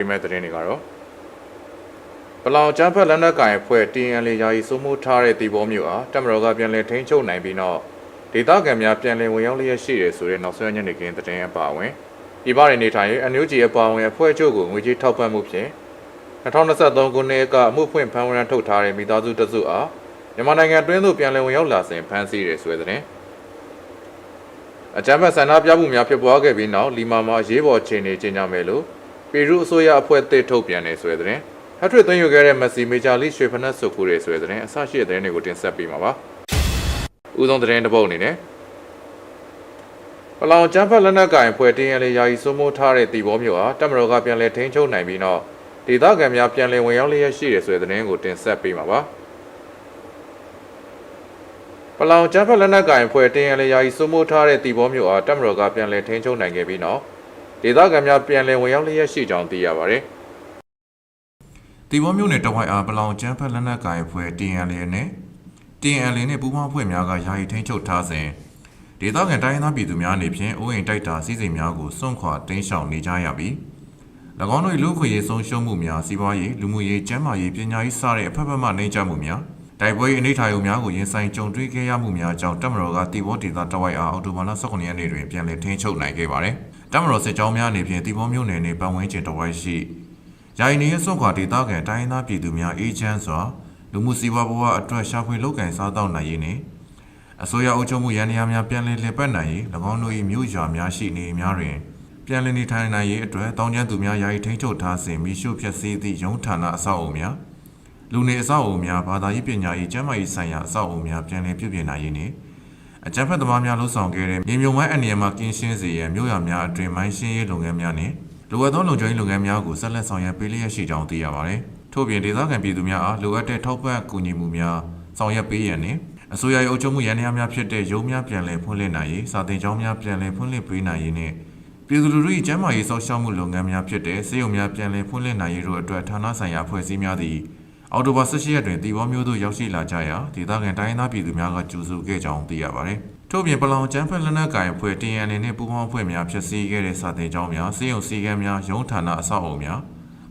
ဒီမဲ့သတင်းတွေကတော့ပလောင်ကျန်းဖက်လက်နက်ကင်အဖွဲ့ TNL ယာယီစိုးမိုးထားတဲ့တီဘောမျိုးအားတမတော်ကပြန်လည်ထိန်းချုပ်နိုင်ပြီးနောက်ဒေသခံများပြန်လည်ဝင်ရောက်လျက်ရှိတယ်ဆိုတဲ့နောက်ဆုံးညနေခင်းသတင်းအပါအဝင်ဒီပါရနေထိုင်အန်ယူဂျီအပါအဝင်အဖွဲ့ချုပ်ကိုငွေကြေးထောက်ပံ့မှုဖြင့်2023ခုနှစ်ကအမှုဖွင့်ဖမ်းဝရမ်းထုတ်ထားတဲ့မိသားစုတစုအားမြန်မာနိုင်ငံတွင်းသို့ပြန်လည်ဝင်ရောက်လာစဉ်ဖမ်းဆီးတယ်ဆိုတဲ့သတင်းအကြမ်းဖက်ဆန္ဒပြမှုများဖြစ်ပွားခဲ့ပြီးနောက်လီမာမှာအရေးပေါ်အခြေအနေကြီးညာမယ်လို့ ပီရူအစိုးရအဖွဲ့တစ်ထုတ်ပြန်နေဆိုတဲ့တဲ့ဟက်ထရစ်သွင်းယူခဲ့တဲ့မက်ဆီမေဂျာလိရွှေဖနက်ဆိုကူတွေဆိုတဲ့တဲ့အဆရှိတဲ့တဲ့တွေကိုတင်ဆက်ပေးမှာပါ။ဦးဆုံးတဲ့တစ်ပုတ်အနေနဲ့ပလောင်ကျန်းဖက်လက်နက်ကင်အဖွဲ့တင်းရလေယာယီစိုးမိုးထားတဲ့တီဘောမျိုးဟာတက်မတော်ကပြန်လည်ထိန်းချုပ်နိုင်ပြီးနောက်ဒေသခံများပြန်လည်ဝင်ရောက်လျက်ရှိတယ်ဆိုတဲ့တဲ့ကိုတင်ဆက်ပေးမှာပါ။ပလောင်ကျန်းဖက်လက်နက်ကင်အဖွဲ့တင်းရလေယာယီစိုးမိုးထားတဲ့တီဘောမျိုးဟာတက်မတော်ကပြန်လည်ထိန်းချုပ်နိုင်ခဲ့ပြီးနောက် ဒေသခံများပြန်လည်ဝင်ရောက်လျက်ရှိကြောင်းသိရပါတယ်။တီဘောမျိုးနဲ့တဝိုက်အားပလောင်ကျန်းဖက်လက်နက်ကင်အဖွဲ့ TNL နဲ့ TNL နဲ့ပူးပေါင်းအဖွဲ့များကယာယီထိန်းချုပ်ထားစဉ်ဒေသခံတိုင်းရင်းသားပြည်သူများအနေဖြင့်အိုးအိမ်တိုက်တာစီးစိမ်များကိုစွန့်ခွာတင်းရှောင်နေကြရပြီး၎င်းတို့၏လူ့ခွေရေးဆုံးရှုံးမှုများစီးပွားရေးလူမှုရေးကျန်းမာရေးပညာရေးစတဲ့အဖက်ဖက်မှနှိမ့်ချမှုများတိုက်ပွဲအနေထိုင်မှုများကိုရင်ဆိုင်ကြုံတွေ့ခဲ့ရမှုများကြောင့်တပ်မတော်ကတီဘောဒေသတဝိုက်အားအော်တိုဘာလ18ရက်နေ့တွင်ပြန်လည်ထိန်းချုပ်နိုင်ခဲ့ပါတယ်။ တပ်မတော်စစ်ကြောင်းများအနေဖြင့်တီဘောမြို့နယ်နှင့်ပတ်ဝန်းကျင်တဝိုက်ရှိယာယီနေရစွန့်ခွာဒေသခံတိုင်းရင်းသားပြည်သူများအေးချမ်းစွာလူမှုစီးပွားဘဝအတွက်ရှာဖွေလုပ်ကင်စားတောက်နိုင်ရေးနှင့်အစိုးရအုပ်ချုပ်မှုရန်ရာများပြန်လည်လည်ပတ်နိုင်ရေး၎င်းတို့၏မြို့ရွာများရှိနေများတွင်ပြန်လည်နေထိုင်နိုင်ရေးအတွက်တောင်းကျမ်းသူများယာယီထိန်းချုပ်ထားစဉ်မိရှုဖြစ်စေသည့်ရုံးဌာနအဆောက်အအုံများလူနေအဆောက်အအုံများဘာသာရေးပညာရေးကျန်းမာရေးဆိုင်ရာအဆောက်အအုံများပြန်လည်ပြုပြင်နိုင်ရေးနှင့် အကြမ်းဖက်သမားများလှုပ်ဆောင်ခဲ့တဲ့မြေမြုံမိုင်းအနေမှာကင်းရှင်းစေရန်မြို့ရွာများအတွင်မိုင်းရှင်းရေးလုပ်ငန်းများနှင့်လိုအပ်သောလုံခြုံရေးလုပ်ငန်းများကိုဆက်လက်ဆောင်ရွက်ပေးလျက်ရှိကြောင်းသိရပါတယ်။ထို့ပြင်ဒေသခံပြည်သူများအားလိုအပ်တဲ့ထောက်ပံ့ကူညီမှုများဆောင်ရွက်ပေးရန်နှင့်အစိုးရရဲ့အုပ်ချုပ်မှုရန်ရာများဖြစ်တဲ့ရုံးများပြန်လည်ဖွင့်လှစ်နိုင်ရေးစာတင်ကျောင်းများပြန်လည်ဖွင့်လှစ်ပေးနိုင်ရေးနှင့်ပြည်သူလူထု၏ကျန်းမာရေးစောင့်ရှောက်မှုလုပ်ငန်းများဖြစ်တဲ့စေယုံများပြန်လည်ဖွင့်လှစ်နိုင်ရေးတို့အတွက်ဌာနဆိုင်ရာဖွဲ့စည်းများသည့် အော်တိုဘာ18ရက်တွင်တီဘောမျိုးသို့ရောက်ရှိလာကြရာဒေသခံတိုင်းသားပြည်သူများကကြိုဆိုခဲ့ကြောင်းသိရပါတယ်။ထို့ပြင်ပလောင်ကျန်းဖက်လက်နက်ကိုင်အဖွဲ့ TNN နှင့်ပူးပေါင်းအဖွဲ့များဖြစ်စည်းခဲ့တဲ့စာတင်ကျောင်းများစေယုံစည်းကမ်းများရုံးဌာနအဆောက်အအုံများ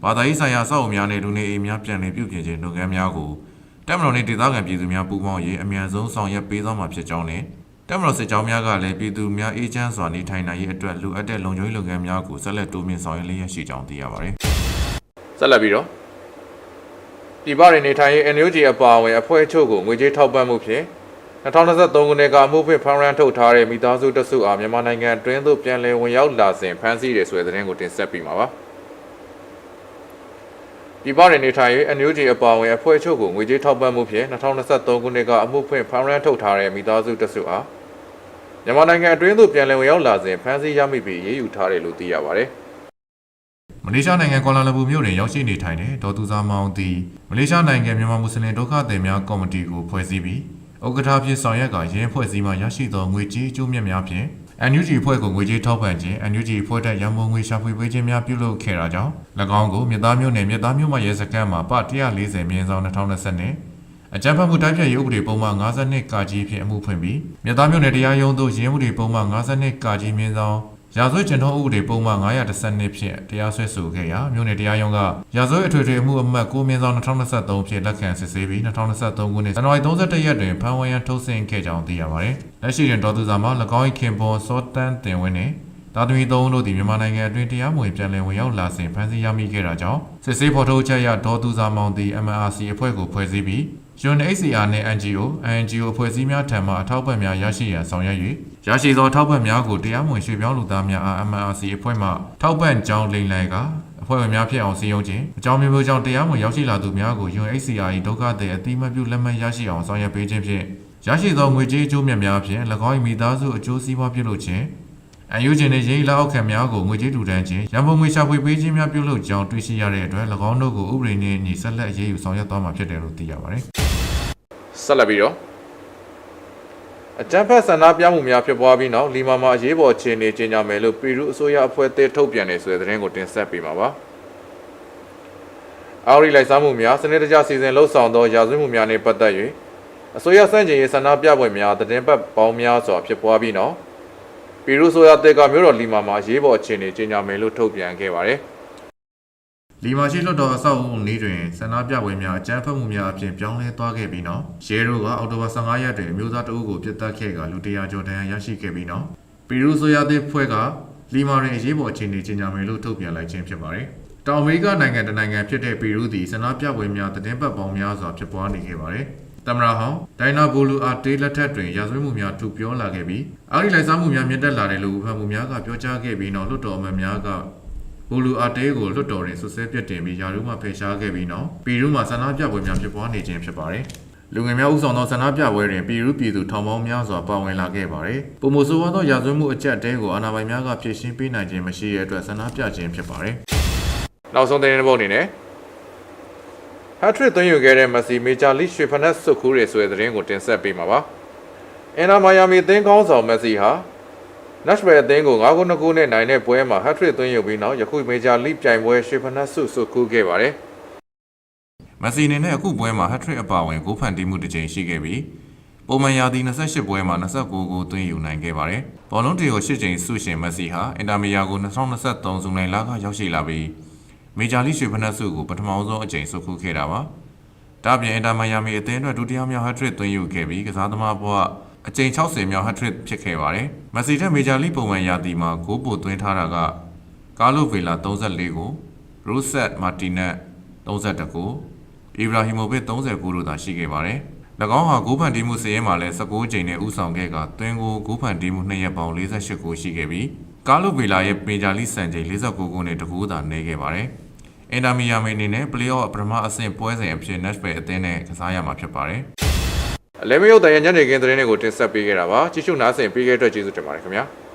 ဘာသာရေးဆိုင်ရာအဆောက်အအုံများနဲ့လူနေအိမ်များပြန်လည်ပြုပြင်ခြင်းလုပ်ငန်းများကိုတက်မတော်နှင့်ဒေသခံပြည်သူများပူးပေါင်းရေးအမြန်ဆုံးဆောင်ရွက်ပေးသွားမှာဖြစ်ကြောင်းနဲ့တက်မတော်စစ်ကြောင်းများကလည်းပြည်သူများအေးချမ်းစွာနေထိုင်နိုင်ရေးအတွက်လိုအပ်တဲ့လုံခြုံရေးလုပ်ငန်းများကိုဆက်လက်တိုးမြှင့်ဆောင်ရွက်လျက်ရှိကြောင်းသိရပါတယ်။ဆက်လက်ပြီးတော့ ဒီပါရင်နေထိုင်ရေး NUG အပါအဝင်အဖွဲ့ချုပ်ကိုငွေကြေးထောက်ပံ့မှုဖြင့်2023ခုနှစ်ကအမှုဖွင့်ဖမ်းရန်ထုတ်ထားတဲ့မိသားစုတစုအားမြန်မာနိုင်ငံအတွင်းသို့ပြန်လည်ဝင်ရောက်လာစဉ်ဖမ်းဆီးတယ်ဆိုတဲ့သတင်းကိုတင်ဆက်ပေးမှာပါ။ဒီပါရင်နေထိုင်ရေး NUG အပါအဝင်အဖွဲ့ချုပ်ကိုငွေကြေးထောက်ပံ့မှုဖြင့်2023ခုနှစ်ကအမှုဖွင့်ဖမ်းရန်ထုတ်ထားတဲ့မိသားစုတစုအားမြန်မာနိုင်ငံအတွင်းသို့ပြန်လည်ဝင်ရောက်လာစဉ်ဖမ်းဆီးရမိပြီးရေးယူထားတယ်လို့သိရပါတယ်။ မလေးရှားနိုင်ငံကွာလာလမ်ပူမြို့တွင်ရောက်ရှိနေထိုင်တဲ့ဒေါ်သူစာမောင်သည်မလေးရှားနိုင်ငံမြန်မာမွတ်စလင်ဒုက္ခသည်များကော်မတီကိုဖွဲ့စည်းပြီးဥက္ကဋ္ဌဖြစ်ဆောင်ရွက်ကရင်းဖွဲ့စည်းမှရရှိသောငွေကြေးအကျိုးမြတ်များဖြင့် NUG ဖွဲ့ကိုငွေကြေးထောက်ပံ့ခြင်း NUG ဖွဲ့တဲ့ရန်ပုံငွေရှာဖွေပေးခြင်းများပြုလုပ်ခဲ့တာကြောင့်၎င်းကိုမြစ်သားမျိုးနယ်မြစ်သားမျိုးမှရဲစခန်းမှာပ140မြင်းဆောင်2020နဲ့အကြံဖတ်မှုတိုက်ပြရေးဥပဒေပုံမှန်52ကာကြီးဖြင့်အမှုဖွင့်ပြီးမြစ်သားမျိုးနယ်တရားရုံးသို့ရင်းဥပဒေပုံမှန်52ကာကြီးမြင်းဆောင် ရာဇဝတ်ကျင့်ထုံးဥပဒေပုံမှန်912ဖြင့်တရားစွဲဆိုခဲ့ရာမြို့နယ်တရားရုံးကရာဇဝတ်အထွေထွေအမှုအမှတ်9မြင်းဆောင်2023ဖြင့်လက်ခံစစ်ဆေးပြီး2023ခုနှစ်ဇန်နဝါရီ31ရက်တွင်ဖမ်းဝရမ်းထုတ်ဆင့်ခဲ့ကြောင်းသိရပါတယ်။လက်ရှိတွင်ဒေါ်သူစာမှ၎င်း၏ခင်ပွန်စောတန်းတင်ဝင်းနှင့်တာသမီသုံးတို့သည်မြန်မာနိုင်ငံအတွင်းတရားမဝင်ပြန်လည်ဝင်ရောက်လာစဉ်ဖမ်းဆီးရမိခဲ့တာကြောင့်စစ်ဆေးဖော်ထုတ်ချက်အရဒေါ်သူစာမောင်သည် MRC အဖွဲ့ကိုဖွဲ့စည်းပြီး UNHCR နှင့် NGO NGO အဖွဲ့အစည်းများထံမှအထောက်ပံ့များရရှိရန်ဆောင်ရွက်၍ရရှိသောအထောက်ပံ့များကိုတရားမဝင်ရွှေ့ပြောင်းလူသားများအား MRC အဖွဲ့မှထောက်ပံ့ကြောင်းလိမ်လည်ကာအဖွဲ့ဝင်များဖြစ်အောင်စည်းရုံးခြင်းအကြောင်းမျိုးမျိုးကြောင့်တရားမဝင်ရောက်ရှိလာသူများကို UNHCR ၏ဒုက္ခသည်အတိမတ်ပြုလက်မှတ်ရရှိအောင်ဆောင်ရွက်ပေးခြင်းဖြင့်ရရှိသောငွေကြေးအကျိုးမြတ်များဖြင့်၎င်း၏မိသားစုအကျိုးစီးပွားပြုလုပ်ခြင်း အယူဂျင်နှင့်ရေးလောက်ခံများကိုငွေကြေးတူတန်းခြင်းရန်ပုံငွေရှာဖွေပေးခြင်းများပြုလုပ်ကြောင်းတွေ့ရှိရတဲ့အတွက်၎င်းတို့ကိုဥပဒေနှင့်ညီဆက်လက်အရေးယူဆောင်ရွက်သွားမှာဖြစ်တယ်လို့သိရပါတယ်။ဆက်လက်ပြီးတော့အကြံဖက်ဆန္ဒပြမှုများဖြစ်ပွားပြီးနောက်လီမာမှာအရေးပေါ်အခြေအနေကြီးညာမယ်လို့ပီရူအစိုးရအဖွဲ့သေးထုတ်ပြန်နေဆိုတဲ့သတင်းကိုတင်ဆက်ပေးမှာပါ။အော်ရီလိုက်စားမှုများစနစ်တကျစီစဉ်လှုပ်ဆောင်သောရာဇဝတ်မှုများနှင့်ပတ်သက်၍အစိုးရစန့်ကျင်ရေးဆန္ဒပြပွဲများတည်ပတ်ပေါင်းများစွာဖြစ်ပွားပြီးနောက် ပီရူဆိုရတဲ့ကမြို့တော်လီမာမှာရေးပေါ်အခြေအနေကြီးညာမယ်လို့ထုတ်ပြန်ခဲ့ပါတယ်။လီမာရှိလွတ်တော်အဆောက်အဦနေ့တွင်ဆန္ဒပြပွဲများအကြမ်းဖက်မှုများအပြင်ပြောင်းလဲသွားခဲ့ပြီးနောက်ရဲတို့ကအောက်တိုဘာ15ရက်တွင်အမျိုးသားတအုပ်ကိုပြစ်တက်ခဲ့ကလူတရာကျော်ဒဏ်ရာရရှိခဲ့ပြီးနောက်ပီရူဆိုရသည့်ဖွဲ့ကလီမာတွင်အရေးပေါ်အခြေအနေကြီးညာမယ်လို့ထုတ်ပြန်လိုက်ခြင်းဖြစ်ပါတယ်။တောင်အမေရိကနိုင်ငံတစ်နိုင်ငံဖြစ်တဲ့ပီရူသည်ဆန္ဒပြပွဲများတည်င်းပတ်ပေါင်းများစွာဖြစ်ပွားနေခဲ့ပါတယ်။ တမရာဟောင်းဒိုင်နာဘိုလူအာတေးလက်ထက်တွင်ရာဇဝတ်မှုများထူပြောလာခဲ့ပြီးအားဒီလိုက်စားမှုများမြင့်တက်လာတယ်လို့ဝေဖန်မှုများကပြောကြားခဲ့ပြီးနောက်လွှတ်တော်အမတ်များကဘူလူအာတေးကိုလွတ်တော်တွင်ဆွဆွဲပြစ်တင်ပြီးယာရုမှဖယ်ရှားခဲ့ပြီးနောက်ပီရူးမှာဆန္ဒပြပွဲများဖြစ်ပွားနေခြင်းဖြစ်ပါတယ်။လူငယ်များဥဆောင်သောဆန္ဒပြပွဲတွင်ပီရူးပြည်သူထောင်ပေါင်းများစွာပါဝင်လာခဲ့ပါတယ်။ပုံမဆိုးဝါးသောရာဇဝတ်မှုအကြက်တဲကိုအာဏာပိုင်များကဖြေရှင်းပေးနိုင်ခြင်းမရှိတဲ့အတွက်ဆန္ဒပြခြင်းဖြစ်ပါတယ်။နောက်ဆုံးသတင်းတစ်ပုဒ်အနေနဲ့ ဟတ်ထရစ်သွင်းယူခဲ့တဲ့မက်ဆီမေဂျာလိရွှေဖနက်စုခူးရဲဆိုတဲ့သတင်းကိုတင်ဆက်ပေးမှာပါ။အင်နာမိုင်ယာမီအသင်းကောင်းဆောင်မက်ဆီဟာနက်ရှ်ဘယ်အသင်းကို9ခု2ခုနဲ့နိုင်တဲ့ပွဲမှာဟတ်ထရစ်သွင်းယူပြီးနောက်ယခုမေဂျာလိပြိုင်ပွဲရွှေဖနက်ဆုစုကူးခဲ့ပါတယ်။မက်ဆီအနေနဲ့အခုပွဲမှာဟတ်ထရစ်အပါအဝင်ဂိုးဖန်တီးမှုတစ်ကြိမ်ရှိခဲ့ပြီးပုံမှန်ရာသီ28ပွဲမှာ29ဂိုးသွင်းယူနိုင်ခဲ့ပါတယ်။ဘောလုံးတီကို8ကြိမ်ဆုရှင်မက်ဆီဟာအင်တာမီယာကို2023ဇူလိုင်လကရောက်ရှိလာပြီး မေဂျာလိရွှေဖနက်ဆုကိုပထမဆုံးအကြိမ်စုကူးခဲ့တာပါ။ဒါ့အပြင်အင်တာမိုင်ယာမီအသင်းအတွက်ဒုတိယမြောက်ဟတ်ထရစ်သွင်းယူခဲ့ပြီးကစားသမားဘဝအကြိမ်60မြောက်ဟတ်ထရစ်ဖြစ်ခဲ့ပါတယ်။မက်ဆီတက်မေဂျာလိပုံမှန်ရာသီမှာဂိုးပိုသွင်းထားတာကကာလိုဗေလာ34ကိုရိုဆက်မာတီနက်32ကိုအီဘရာဟီမိုဗစ်39တို့သာရှိခဲ့ပါတယ်။၎င်းဟာဂိုးဖန်တီးမှုစည်ရဲမှာလည်း19ကြိမ်နဲ့ဥဆောင်ခဲ့ကသွင်းကိုဂိုးဖန်တီးမှု2ရက်ပေါင်း48ကိုရှိခဲ့ပြီးကာလိုဗေလာရဲ့မေဂျာလိစံချိန်49ကိုနဲ့တကူသာနေခဲ့ပါတယ်။ အင်တာမီယာမီအနေနဲ့ play-off ပထမအဆင့်ပွဲစဉ်အဖြစ် Nashville အသင်းနဲ့ကစားရမှာဖြစ်ပါတယ်။အလဲမရုပ်တန်ရညနေခင်းသတင်းတွေကိုတင်ဆက်ပေးခဲ့တာပါ။ကြည့်ရှုနားဆင်ပေးခဲ့တဲ့အတွက်ကျေးဇူးတင်ပါတယ်ခင်ဗျာ။